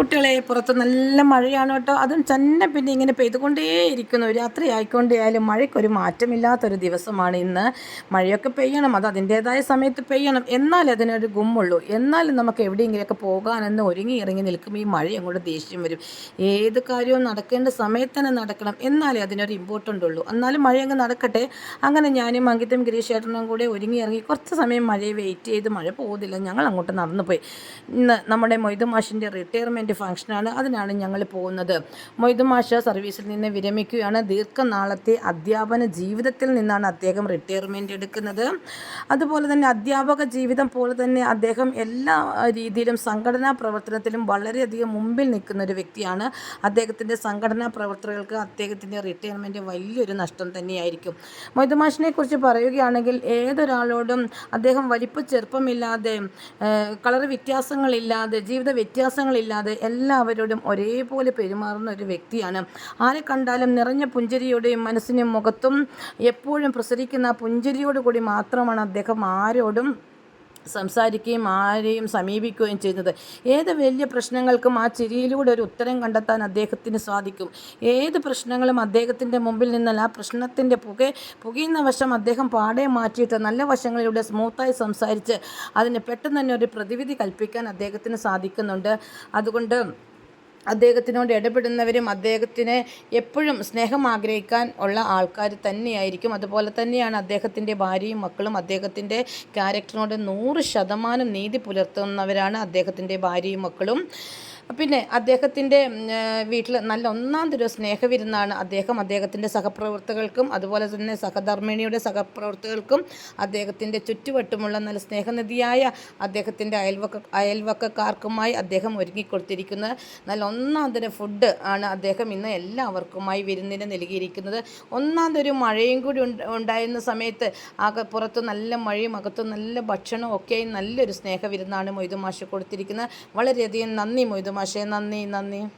കുട്ടികളെ പുറത്ത് നല്ല മഴയാണ് കേട്ടോ. അതും തന്നെ പിന്നെ ഇങ്ങനെ പെയ്തുകൊണ്ടേയിരിക്കുന്നു. രാത്രി ആയിക്കൊണ്ടേ ആയാലും മഴയ്ക്കൊരു മാറ്റമില്ലാത്തൊരു ദിവസമാണ് ഇന്ന്. മഴയൊക്കെ പെയ്യണം അത് അതിന്റേതായ സമയത്ത് പെയ്യണം. എന്നാൽ അതിനൊരു ഗുമ്മുള്ളൂ. എന്നാലും നമുക്ക് എവിടെയെങ്കിലുമൊക്കെ പോകാനെന്ന് ഒരുങ്ങി ഇറങ്ങി നിൽക്കുമ്പോൾ ഈ മഴ അങ്ങോട്ട് ദേഷ്യം വരും. ഏത് കാര്യവും നടക്കേണ്ട സമയത്ത് തന്നെ നടക്കണം. എന്നാലേ അതിനൊരു ഇമ്പോർട്ടന്റ് ഉള്ളൂ. എന്നാലും മഴ അങ്ങ് നടക്കട്ടെ. അങ്ങനെ ഞാനും അങ്കിത്തും ഗിരീഷ് ചേട്ടനും കൂടെ ഒരുങ്ങി ഇറങ്ങി കുറച്ച് സമയം മഴയെ വെയിറ്റ് ചെയ്ത് മഴ പോകുന്നില്ല ഞങ്ങൾ അങ്ങോട്ട് നടന്നു പോയി ഇന്ന് നമ്മുടെ മൊയ്തു മാഷിന്റെ റിട്ടയർമെന്റ് ഫംഗ്ഷനാണ് അതിനാണ് ഞങ്ങൾ പോകുന്നത്. മൊയ്തുമാഷ സർവീസിൽ നിന്ന് വിരമിക്കുകയാണ്. ദീർഘനാളത്തെ അധ്യാപന ജീവിതത്തിൽ നിന്നാണ് അദ്ദേഹം റിട്ടയർമെന്റ് എടുക്കുന്നത്. അതുപോലെ തന്നെ അധ്യാപക ജീവിതം പോലെ തന്നെ അദ്ദേഹം എല്ലാ രീതിയിലും സംഘടനാ പ്രവർത്തനത്തിലും വളരെയധികം മുമ്പിൽ നിൽക്കുന്ന ഒരു വ്യക്തിയാണ്. അദ്ദേഹത്തിന്റെ സംഘടനാ പ്രവർത്തകർക്ക് അദ്ദേഹത്തിന്റെ റിട്ടയർമെന്റ് വലിയൊരു നഷ്ടം തന്നെയായിരിക്കും. മൊയ്തുമാഷിനെ കുറിച്ച് പറയുകയാണെങ്കിൽ ഏതൊരാളോടും അദ്ദേഹം വലിപ്പ ചെറുപ്പമില്ലാതെ കളർ വ്യത്യാസങ്ങളില്ലാതെ ജീവിത വ്യത്യാസങ്ങളില്ലാതെ എല്ലാവരോടും ഒരേപോലെ പെരുമാറുന്ന ഒരു വ്യക്തിയാണ്. ആരെ കണ്ടാലും നിറഞ്ഞ പുഞ്ചിരിയോടെയും മനസ്സിനും മുഖത്തും എപ്പോഴും പ്രസരിക്കുന്ന പുഞ്ചിരിയോടുകൂടി പുഞ്ചിരിയോട് കൂടി മാത്രമാണ് അദ്ദേഹം ആരോടും സംസാരിക്കുകയും ആരെയും സമീപിക്കുകയും ചെയ്യുന്നത്. ഏത് വലിയ പ്രശ്നങ്ങൾക്കും ആ ചിരിയിലൂടെ ഒരു ഉത്തരം കണ്ടെത്താൻ അദ്ദേഹത്തിന് സാധിക്കും. ഏത് പ്രശ്നങ്ങളും അദ്ദേഹത്തിന്റെ മുമ്പിൽ നിന്നല്ല ആ പ്രശ്നത്തിന്റെ പുക പുകയുന്ന വശം അദ്ദേഹം പാടെ മാറ്റിയിട്ട് നല്ല വശങ്ങളിലൂടെ സ്മൂത്തായി സംസാരിച്ച് അതിന് പെട്ടെന്ന് തന്നെ ഒരു പ്രതിവിധി കൽപ്പിക്കാൻ അദ്ദേഹത്തിന് സാധിക്കുന്നുണ്ട്. അതുകൊണ്ട് അദ്ദേഹത്തിനോട് ഇടപെടുന്നവരും അദ്ദേഹത്തിന് എപ്പോഴും സ്നേഹം ആഗ്രഹിക്കാൻ ഉള്ള ആൾക്കാർ തന്നെയായിരിക്കും. അതുപോലെ തന്നെയാണ് അദ്ദേഹത്തിന്റെ ഭാര്യയും മക്കളും. അദ്ദേഹത്തിന്റെ ക്യാരക്ടറിനോട് നൂറ് ശതമാനം നീതി പുലർത്തുന്നവരാണ് അദ്ദേഹത്തിന്റെ ഭാര്യയും മക്കളും. പിന്നെ അദ്ദേഹത്തിന്റെ വീട്ടിൽ നല്ല ഒന്നാം തരം സ്നേഹവിരുന്നാണ് അദ്ദേഹം അദ്ദേഹത്തിന്റെ സഹപ്രവർത്തകർക്കും അതുപോലെ തന്നെ സഹധർമ്മിണിയുടെ സഹപ്രവർത്തകർക്കും അദ്ദേഹത്തിന്റെ ചുറ്റുവട്ടുമുള്ള നല്ല സ്നേഹനിധിയായ അദ്ദേഹത്തിന്റെ അയൽവക്ക അയൽവക്കക്കാർക്കുമായി അദ്ദേഹം ഒരുങ്ങിക്കൊടുത്തിരിക്കുന്നത് നല്ല ഒന്നാം തരം ഫുഡ് ആണ് അദ്ദേഹം ഇന്ന് എല്ലാവർക്കുമായി വിരുന്നിന് നൽകിയിരിക്കുന്നത്. ഒന്നാം തരം മഴയും കൂടി ഉണ്ടായിരുന്ന സമയത്ത് ആകെ പുറത്ത് നല്ല മഴയും അകത്ത് നല്ല ഭക്ഷണവും ഒക്കെയായി നല്ലൊരു സ്നേഹവിരുന്നാണ് മൊയ്തു മാഷ് കൊടുത്തിരിക്കുന്നത്. വളരെയധികം നന്ദി മൊയ്തു മാഷേ. നന്ദി നന്ദി.